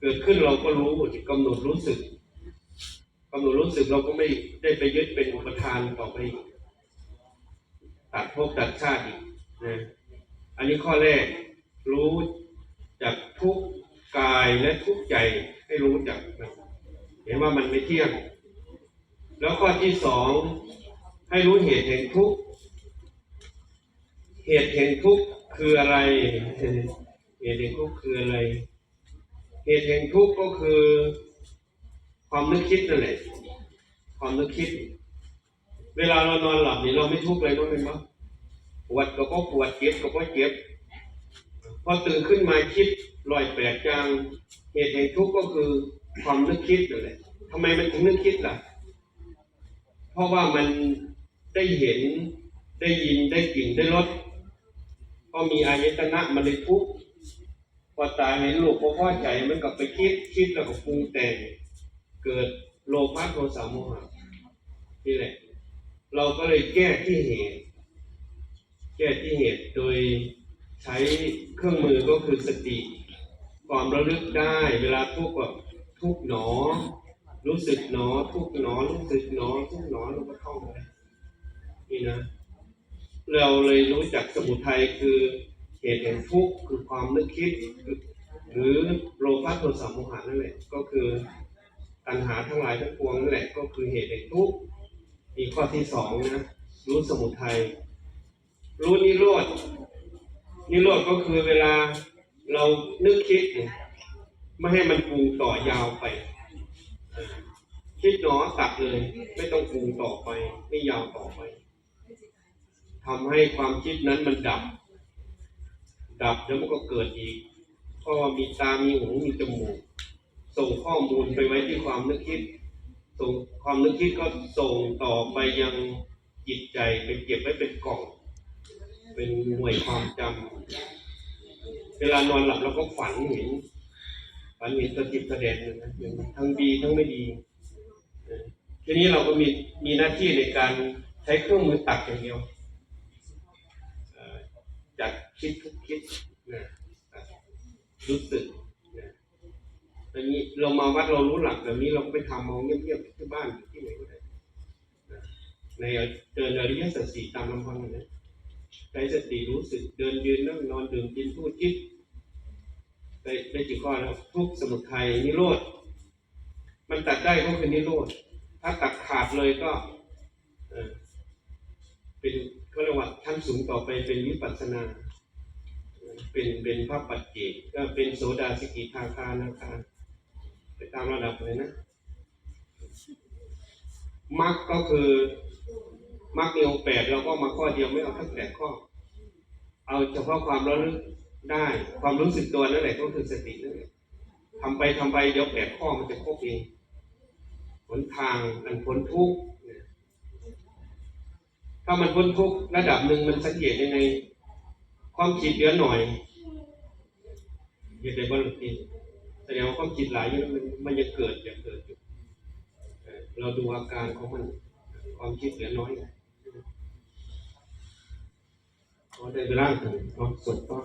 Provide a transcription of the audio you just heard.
เกิดขึ้นเราก็รู้กำหนดรู้สึกกำหนดรู้สึกเราก็ไม่ได้ไปยึดเป็นอุปทานต่อไปตัดภพตัดชาติอีกนะอันนี้ข้อแรกรู้จากทุกกายและทุกใจให้รู้จักเห็นว่ามันไม่เที่ยง แล้วข้อที่สองให้รู้เหตุแห่งทุกเหตุแห่งทุกคืออะไร เหตุแห่งทุกคืออะไร ตุแห่งทุกข์ก็คือ ความนึกคิดนั่นแหละ ความนึกคิด เวลาเรานอนหลับนี่เราไม่ทุกข์เลยน้องเป็นปะปวดก็ก็ปวดเจ็บก็ก็เจ็บ พอตื่นขึ้นมาคิดลอยแปลกจางเหตุแห่งทุกข์ก็คือความนึกคิดนั่นแหละทำไมมันถึงนึกคิดล่ะ เพราะว่ามันได้เห็นได้ยินได้กลิ่นได้รสก็มีอายตนะมันเลยทุกข์ พอตาเห็นลูกพอพ่อใจมันก็ไปคิดคิดแล้วก็ปรุงแต่งเกิดโลภะโทสะโมหะนี่แหละ เราก็เลยแก้ที่เหตุ แก้ที่เหตุโดยใช้เครื่องมือก็คือสติ ความระลึกได้เวลาทุกข์ก็ทุกข์หนอ รู้สึกหนอ ทุกข์หนอรู้สึกหนอ ทุกข์หนอเราก็ท่องไปนี่นะ เราเลยรู้จักสมุทัยคือ เหตุแห่งทุกข์คือความนึกคิด หรือโลภะโทสะโมหะนั่นแหละก็คือตัณหาทั้งหลายทั้งปวงนั่นแหละก็คือเหตุแห่งทุกข์มีข้อที่สองนะรู้สมุทัยรู้นิโรธนิโรธก็คือเวลาเรานึกคิดไม่ให้มันปรุงต่อยาวไป คิดหนอตัดเลย ไม่ต้องปรุงต่อไป ไม่ยาวต่อไปทำให้ความคิดนั้นมันดับ ดับแล้วมันก็เกิดอีกเพราะว่ามีตา มีหู มีจมูก ส่งข้อมูลไปไว้ที่ความนึกคิด ส่งความนึกคิดก็ส่งต่อไปยังจิตใจไปเก็บไว้เป็นกล่อง เป็นหน่วยความจำเวลานอนหลับเราก็ฝันเห็นฝันเห็นตัวจิตแสดงเลยนะทั้งดีทั้งไม่ดีทีนี้เราก็มีมีหน้าที่ในการใช้เครื่องมือตัดอย่างเดียวจากคิดทุก คิดนะรู้สึกนะอันนี้เรามาวัดเรารู้หลักแบบนี้เราไปทำเอาเงียบๆที่บ้านที่ไหนก็ได้นะในเดินอริยสัจสี่ตามลำพังนะใช้สติรู้สึกเดินยืนนั่งนอนดื่มกินพูดคิดได้ได้กี่ข้อแล้วทุกสมุทัยนิโรธมันตัดได้ก็คือนิโรธถ้าตัดขาดเลยก็เป็นเขาเรียกว่าชั้นสูงต่อไปเป็นวิปัสสนา เป็นเป็นภาพปัจเจกก็เป็นโสดาสกิทาคานาคาไปตามระดับเลยนะมรรคก็คือมรรคมีองแปดเราก็มาข้อเดียวไม่เอาทั้งแปดข้อ เอาเฉพาะความระลึกได้ความรู้สึกตัวนั่นแหละก็คือสตินั่นแหละทำไปทำไปเดี๋ยวแปดข้อมันจะครบเองหนทางอันพ้นทุกข์เนี่ยถ้ามันพ้นทุกข์ระดับหนึ่งมันสังเกตยังไง ความคิดเหลือหน่อยอย่ในบรรลุทีแสดงว่าความคิดหลายอยู่มันมันยังเกิดยังเกิดอยู่เราดูอาการของมันความคิดเหลือน้อยพอได้ไปร่าถึงความสุขก็